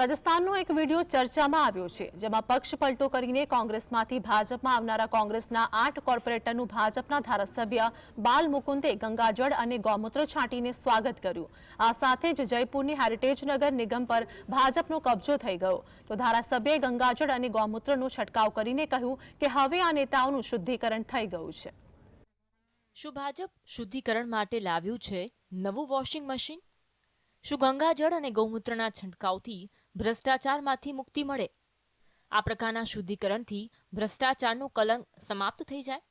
રાજસ્થાનનો એક વીડિયો ચર્ચામાં આવ્યો છે, જેમાં પક્ષ પલટો કરીને કોંગ્રેસમાંથી ભાજપમાં આવનારા કોંગ્રેસના આઠ કોર્પોરેટરનું ભાજપના ધારાસભ્ય બાલ મુકુંદે ગંગાજળ અને ગૌમૂત્ર છાંટીને સ્વાગત કર્યું. આ સાથે જ જયપુરની હેરિટેજ નગર નિગમ પર ભાજપનો કબજો થઈ ગયો. તો ધારાસભ્યએ ગંગાજળ અને ગૌમૂત્રનો છંટકાવ કરીને કહ્યું કે હવે આ નેતાઓનું શુદ્ધિકરણ થઈ ગયું છે. શું ભાજપ શુદ્ધિકરણ માટે લાવ્યું છે નવું વોશિંગ મશીન? શું ગંગાજળ અને ગૌમૂત્રના છંટકાવથી ભ્રષ્ટાચારમાંથી મુક્તિ મળે. આ પ્રકારના શુદ્ધિકરણથી ભ્રષ્ટાચારનું કલંક સમાપ્ત થઈ જાય.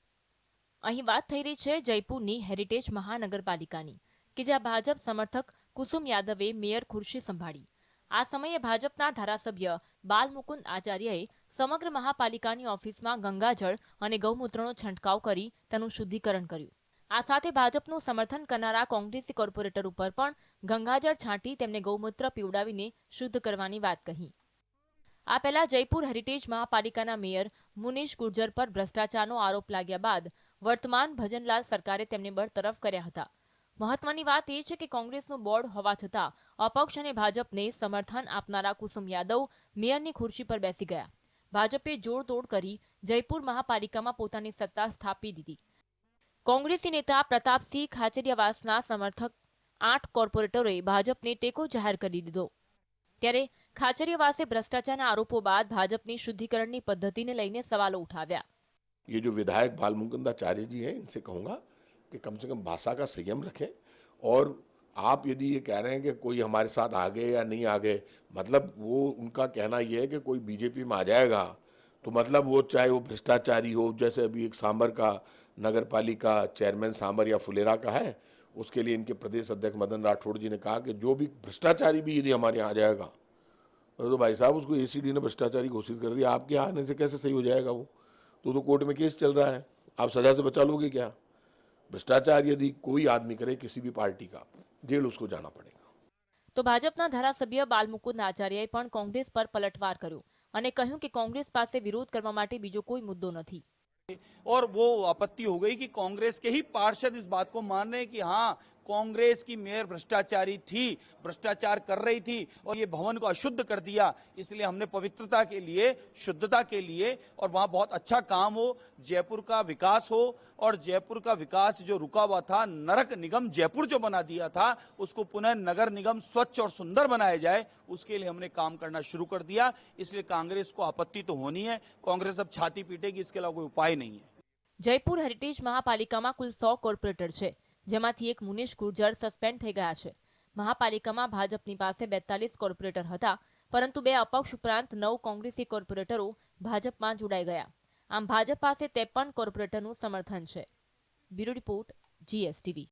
અહીં વાત થઈ રહી છે જયપુરની હેરિટેજ મહાનગરપાલિકાની, કે જ્યાં ભાજપ સમર્થક કુસુમ યાદવે મેયર ખુરશી સંભાળી. આ સમયે ભાજપના ધારાસભ્ય બાલમુકુંદ આચાર્યએ સમગ્ર મહાપાલિકાની ઓફિસમાં ગંગાજળ અને ગૌમૂત્રનો છંટકાવ કરી તેનું શુદ્ધિકરણ કર્યું. આ સાથે ભાજપનું સમર્થન કરનારા કોંગ્રેસી કોર્પોરેટર ઉપર પણ ગંગાજળ છાંટી તેમને ગૌમૂત્ર પીવડાવીને શુદ્ધ કરવાની વાત કહી. આ પહેલા જયપુર હેરિટેજ મહાપાલિકાના મેયર મુનીશ ગુર્જર પર ભ્રષ્ટાચારનો આરોપ લાગ્યા બાદ વર્તમાન ભજનલાલ સરકારે તેમને બરતરફ કર્યા હતા. મહત્વની વાત એ છે કે કોંગ્રેસનું બોર્ડ હોવા છતાં અપક્ષ અને ભાજપને સમર્થન આપનારા કુસુમ યાદવ મેયરની ખુરશી પર બેસી ગયા. ભાજપે જોડતોડ કરી જયપુર મહાપાલિકામાં પોતાની સત્તા સ્થાપી દીધી. કોંગ્રેસી નેતા પ્રતાપસિંહ ખાચરિયાવાસના સમર્થક આઠ કોર્પોરેટરોએ ભાજપને ટેકો જાહેર કરી દીધો ત્યારે ખાચરિયાવાસે ભ્રષ્ટાચારના આરોપો બાદ ભાજપની શુદ્ધિકરણની પદ્ધતિને લઈને સવાલો ઉઠાવ્યા ये जो विधायक बाल मुकुंदाचार्य जी हैं इनसे कहूँगा कि कम से कम भाषा का संयम रखें और आप यदि ये कह रहे हैं कि कोई हमारे साथ आ गए या नहीं आ गए मतलब वो उनका कहना ये है कि कोई बीजेपी में आ जाएगा तो मतलब वो चाहे वो भ्रष्टाचारी हो जैसे अभी एक सांबर का नगर पालिका चेयरमैन सांबर या फुलेरा का है उसके लिए इनके प्रदेश अध्यक्ष मदन राठौड़ जी ने कहा कि जो भी भ्रष्टाचारी भी यदि हमारे यहाँ आ जाएगा तो भाई साहब उसको एसीडी ने भ्रष्टाचारी घोषित कर दिया आपके यहाँ आने से कैसे सही हो जाएगा वो तो तो कोर्ट में केस चल रहा है आप सजा से बचा लोगे क्या भ्रष्टाचार यदि कोई आदमी करे किसी भी पार्टी का जेल उसको जाना पड़ेगा તો ભાજપના ધારાસભ્ય બાલમુકુંદ આચાર્યએ પણ કોંગ્રેસ પર પલટવાર કર્યો અને કહ્યું કે કોંગ્રેસ પાસે વિરોધ કરવા માટે બીજો કોઈ મુદ્દો નથી और वो आपत्ति हो गई कि कांग्रेस के ही पार्षद इस बात को मान रहे हैं कि हाँ कांग्रेस की मेयर भ्रष्टाचारी थी भ्रष्टाचार कर रही थी और ये भवन को अशुद्ध कर दिया इसलिए हमने पवित्रता के लिए शुद्धता के लिए और वहां बहुत अच्छा काम हो जयपुर का विकास हो और जयपुर का विकास जो रुका हुआ था नरक निगम जयपुर जो बना दिया था उसको पुनः नगर निगम स्वच्छ और सुंदर बनाया जाए उसके लिए हमने काम करना शुरू कर दिया इसलिए कांग्रेस को आपत्ति तो होनी है कांग्रेस अब छाती पीटेगी इसके अलावा कोई उपाय नहीं है જયપુર હેરિટેજ મહાપાલિકામાં કુલ સો કોર્પોરેટર છે જેમાંથી એક મુનેશ ગુર્જર સસ્પેન્ડ થઈ ગયા છે. મહાપાલિકામાં ભાજપની પાસે બેતાલીસ કોર્પોરેટર હતા, પરંતુ બે અપક્ષ ઉપરાંત નવ કોંગ્રેસી કોર્પોરેટરો ભાજપમાં જોડાઈ ગયા. આમ ભાજપ પાસે ત્રેપન કોર્પોરેટરનું સમર્થન છે. Bureau report, GSTV.